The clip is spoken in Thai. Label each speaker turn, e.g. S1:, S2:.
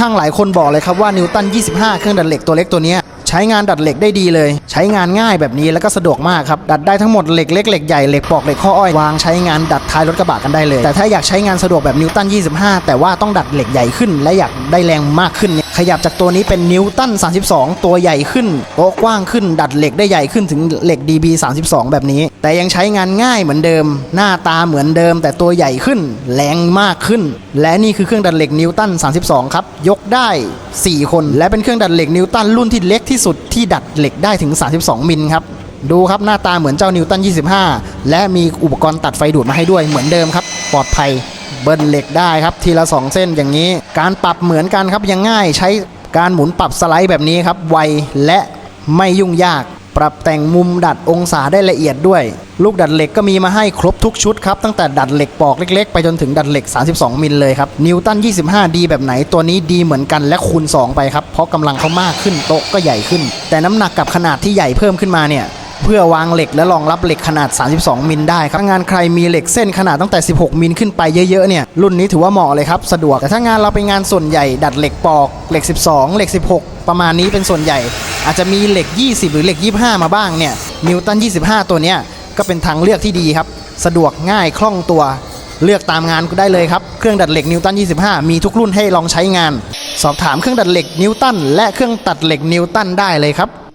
S1: ช่างหลายคนบอกเลยครับว่านิวตัน 25 เครื่องดัดเหล็กตัวเล็กตัวนี้ใช้งานดัดเหล็กได้ดีเลย ใช้งานง่ายแบบนี้แล้วก็สะดวกมากครับ ดัดได้ทั้งหมดเหล็กเล็กเหล็กใหญ่เหล็กปอกเหล็กข้ออ้อยวางใช้งานดัดท้ายรถกระบะกันได้เลย แต่ถ้าอยากใช้งานสะดวกแบบนิวตัน 25 แต่ว่าต้องดัดเหล็กใหญ่ขึ้น และอยากได้แรงมากขึ้น ขยับจากตัวนี้เป็นนิวตัน 32 ตัวใหญ่ขึ้นโต๊ะกว้างขึ้น ดัดเหล็กได้ใหญ่ขึ้นถึงเหล็ก DB 32 แบบนี้ แต่ยังใช้งานง่ายเหมือนเดิม หน้าตาเหมือนเดิม แต่ตัวใหญ่ขึ้น แรงมากขึ้น และนี่คือเครื่องดัดเหล็กนิวตัน 32 ครับ ยกได้ 4 คน และเป็นเครื่องดัดเหล็กนิวตันรุ่นที่เล็กที่สุดที่ดัดเหล็กได้ถึง 32 มิลครับดูครับหน้าตาเหมือนเจ้านิวตัน 25 และมีอุปกรณ์ตัดไฟดูดมาให้ด้วยเหมือนเดิมครับ ปลอดภัย เบิ้ลเหล็กได้ครับทีละ 2 เส้นอย่างนี้ การปรับเหมือนกันครับยังง่ายใช้การหมุนปรับสไลด์แบบนี้ครับไวและไม่ยุ่งยาก ปรับแต่งมุมดัดองศาได้ละเอียดด้วย ลูกดัดเหล็กก็มีมาให้ครบทุกชุดครับ ตั้งแต่ดัดเหล็กปอกเล็กๆ ไปจนถึงดัดเหล็ก 32 มิลเลยครับ นิวตัน 25ดีแบบไหนตัวนี้ดีเหมือนกันและคูณ 2 ไปครับ เพราะกำลังเขามากขึ้นโต๊ะก็ใหญ่ขึ้น แต่น้ำหนักกับขนาดที่ใหญ่เพิ่มขึ้นมาเนี่ย เพื่อวางเหล็กและรองรับเหล็กขนาด 32 มิลได้ครับถ้างานใครมีเหล็กเส้นขนาดตั้งแต่ 16 มิลขึ้นไปเยอะๆเนี่ยรุ่นนี้ถือว่าเหมาะเลยครับสะดวกแต่ถ้างานเราไปงานส่วนใหญ่ดัดเหล็กปอกเหล็ก 12 เหล็ก 16 ประมาณนี้เป็นส่วนใหญ่ อาจจะมีเหล็ก 20 หรือเหล็ก 25 มาบ้างเนี่ยนิวตัน 25 ตัวเนี้ยก็เป็นทางเลือกที่ดีครับ สะดวกง่ายคล่องตัว เลือกตามงานก็ได้เลยครับ เครื่องดัดเหล็กนิวตัน 25 มีทุกรุ่นให้ลองใช้งาน สอบถามเครื่องดัดเหล็กนิวตันและเครื่องตัดเหล็กนิวตันได้เลยครับ